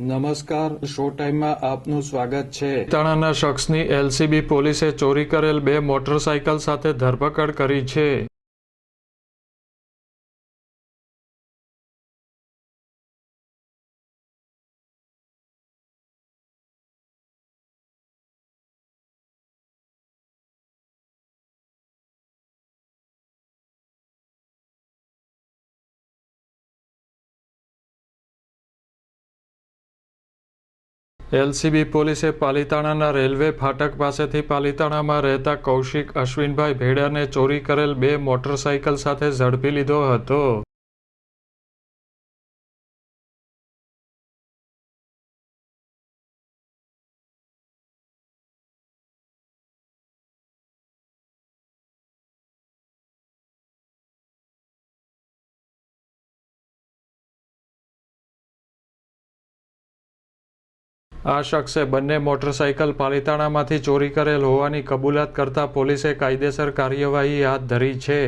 નમસ્કાર, શો ટાઈમમાં આપનું સ્વાગત છે. પાલિતાણાના શખ્સની એલસીબી પોલીસે ચોરી કરેલ બે મોટરસાયકલ સાથે ધરપકડ કરી છે. એલસીબી પોલીસે પાલિતાણાના રેલવે ફાટક પાસેથી પાલિતાણામાં રહેતા કૌશિક અશ્વિનભાઈ ભેડાને ચોરી કરેલ બે મોટરસાયકલ સાથે ઝડપી લીધો હતો. આ શખ્સે બંને મોટરસાયકલ પાલિતાણામાંથી ચોરી કરેલ હોવાની કબૂલાત કરતા પોલીસે કાયદેસર કાર્યવાહી હાથ ધરી છે.